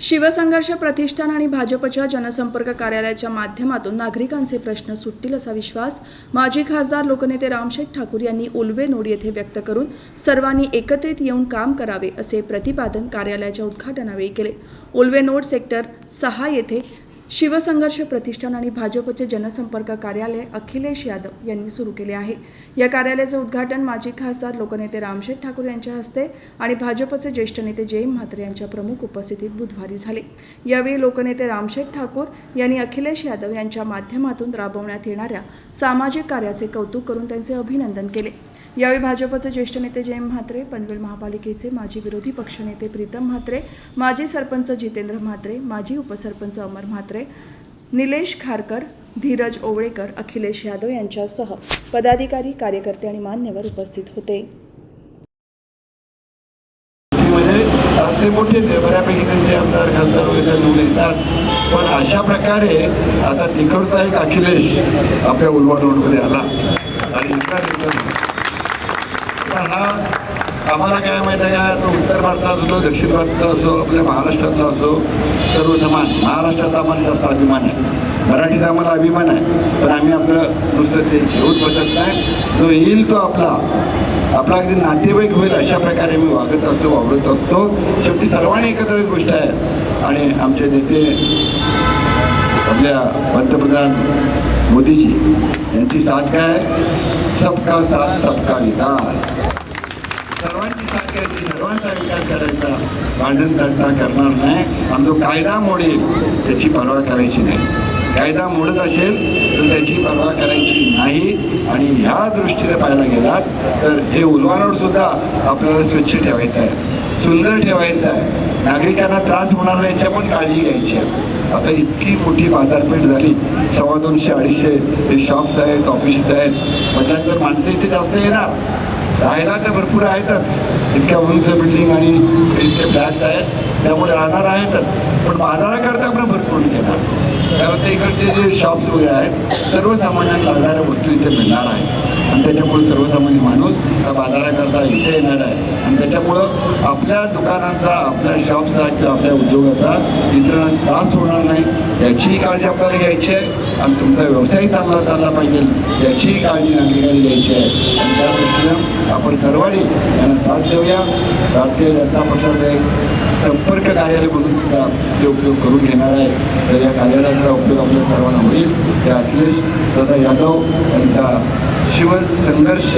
शिवसंघर्ष प्रतिष्ठान आणि भाजपच्या जनसंपर्क कार्यालयाच्या माध्यमातून नागरिकांचे प्रश्न सुटतील असा विश्वास माजी खासदार लोकनेते रामशेठ ठाकूर यांनी उल्वे नोड येथे व्यक्त करून सर्वांनी एकत्रित येऊन काम करावे असे प्रतिपादन कार्यालयाच्या उद्घाटनावेळी केले. उल्वे नोड सेक्टर सहा येथे शिवसंघर्ष प्रतिष्ठान आणि भाजपचे जनसंपर्क कार्यालय अखिलेश यादव यांनी सुरू केले आहे. या कार्यालयाचं उद्घाटन माजी खासदार लोकनेते रामशेठ ठाकूर यांच्या हस्ते आणि भाजपचे ज्येष्ठ नेते जयम म्हात्रे यांच्या प्रमुख उपस्थितीत बुधवारी झाले. यावेळी लोकनेते रामशेठ ठाकूर यांनी अखिलेश यादव यांच्या माध्यमातून राबवण्यात येणाऱ्या सामाजिक कार्याचे कौतुक करून त्यांचे अभिनंदन केले. यावेळी भाजपचे ज्येष्ठ नेते जयम म्हात्रे पनवेल महापालिकेचे माजी विरोधी पक्षनेते प्रीतम म्हात्रे माजी सरपंच जितेंद्र म्हात्रे माजी उपसरपंच अमर म्हात्रे निलेश खारकर धीरज ओवळेकर अखिलेश यादव यांच्यासह पदाधिकारी कार्यकर्ते आणि मान्यवर उपस्थित होते. ते मोठे बऱ्यापैकी त्यांचे आमदार खासदार वगैरे निवडून येतात. पण अशा प्रकारे आता तिकडचा एक अखिलेश आपल्या उलवाडोडमध्ये आला. आणि इतका हा आम्हाला काय माहिती आहे का तो उत्तर भारतात असो दक्षिण भारतात असो आपल्या महाराष्ट्रातला असो सर्व समान महाराष्ट्रात आम्हाला जास्त अभिमान आहे. मराठीचा आम्हाला अभिमान आहे. पण आम्ही आपलं नुसतं ते घेऊन बसत नाही. जो येईल तो आपला. आपला अगदी नातेवाईक होईल अशा प्रकारे मी वागत असतो वावरत असतो. शेवटी सर्वांनी एकत्र एक गोष्ट आहे. आणि आमचे नेते आपल्या पंतप्रधान मोदीजी यांची साथ काय? सबका साथ सबका विकास. सर्वांची साथ घ्यायची सर्वांचा विकास करायचा. भांडण तंटा करणार नाही. आणि जो कायदा मोडेल त्याची पर्वा करायची नाही. कायदा मोडत असेल तर त्याची पर्वा करायची नाही. आणि ह्या दृष्टीने पाहायला गेलात तर हे उलवानोड सुद्धा आपल्याला स्वच्छ ठेवायचं आहे. सुंदर ठेवायचं आहे. नागरिकांना त्रास होणार नाही याच्या पण काळजी घ्यायची आहे. आता इतकी मोठी बाजारपेठ झाली सव्वा दोनशे अडीचशे हे शॉप्स आहेत ऑफिसेस आहेत. म्हटल्यानंतर माणसं इथे जास्त येणार. राहायला तर भरपूर आहेतच. इतक्या उंच बिल्डिंग आणि इतके फ्लॅट्स आहेत त्यामुळे राहणार आहेतच. पण बाजाराकरता पण भरपूर घेणार कारण ते इकडचे जे शॉप्स वगैरे आहेत सर्वसामान्यांना लागणाऱ्या वस्तू इथे मिळणार आहेत. त्याच्यामुळे सर्वसामान्य माणूस त्या बाजाराकरता इथे येणार आहे. आणि त्याच्यामुळं आपल्या दुकानांचा आपल्या शॉपचा किंवा आपल्या उद्योगाचा इतरांना त्रास होणार नाही. याचीही काळजी आपल्याला घ्यायची आहे. आणि तुमचा व्यवसाय चांगला चालला पाहिजे. याचीही काळजी नागरिकांनी घ्यायची आहे. आणि त्या दृष्टीनं आपण सर्वांनी यांना साथ देऊया. भारतीय जनता पक्षाचे संपर्क कार्यालय म्हणून सुद्धा ते उपयोग करून घेणार आहे. तर या कार्यालयाचा उपयोग आपल्या सर्वांना होईल. ते अखिलेश दादा यादव यांच्या शिवाय संघर्ष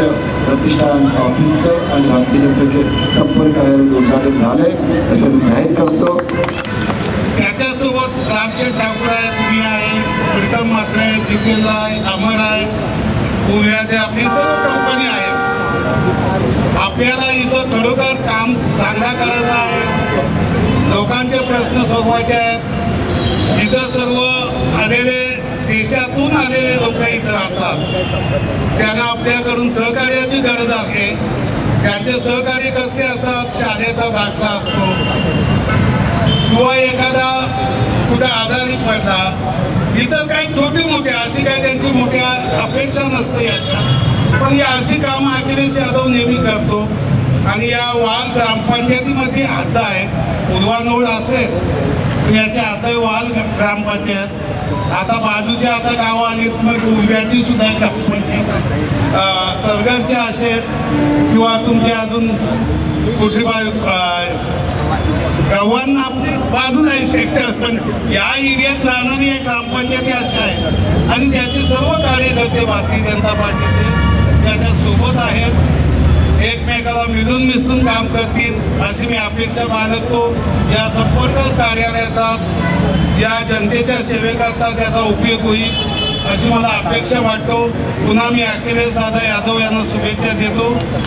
प्रतिष्ठान ऑफिसचं आणि भारतीय जनतेचे संपर्क उद्घाटन झाले असं मी जाहीर करतो. त्याच्यासोबत रामचंद ठाकूर आहे तुम्ही आहे प्रीतम मात्रे आहे जितेंद्र आहे अमर आहे गोव्याचे आपली सर्व कंपनी आहेत. आपल्याला इथं खरोखर काम चांगला करायचं आहे. लोकांचे प्रश्न सोडवायचे आहेत. इथं सर्व आलेले देशातून आलेले लोक इथं राहतात. त्यांना आपल्याकडून सहकार्याची गरज आहे. त्यांचे सहकार्य कसले असतात? शाळेचा दाखला असतो. किंवा एखादा कुठे आजारी पडला. इतर काही छोटी मोठी अशी काही त्यांची मोठ्या अपेक्षा नसते याच्यात. पण या अशी कामं अखिलेश यादव नेहमी करतो. आणि या वाल ग्रामपंचायतीमध्ये हद्द आहे. उलवानोड असेल याच्या आताही वाल ग्रामपंचायत. आता बाजूच्या आता गावं आली मग उलव्याची सुद्धा ग्रामपंचायत. अं, तरगरच्या असेल किंवा तुमच्या अजून कुठली बाजू अं, गावांना आपली बाजू नाही सेक्टर पण या एरियात राहणारी एक ग्रामपंचायती अशा आहे. आणि त्याचे सर्व कार्यकर्ते भारतीय जनता पार्टीचे त्याच्यासोबत आहे काम करतील अशी मी अपेक्षा बाळगतो या संपर्क कार्यालयाचा या जनतेच्या सेवेकरता त्याचा उपयोग होईल अशी मला अपेक्षा वाटतो. पुन्हा मी अखिलेश दादा यादव यांना शुभेच्छा देतो.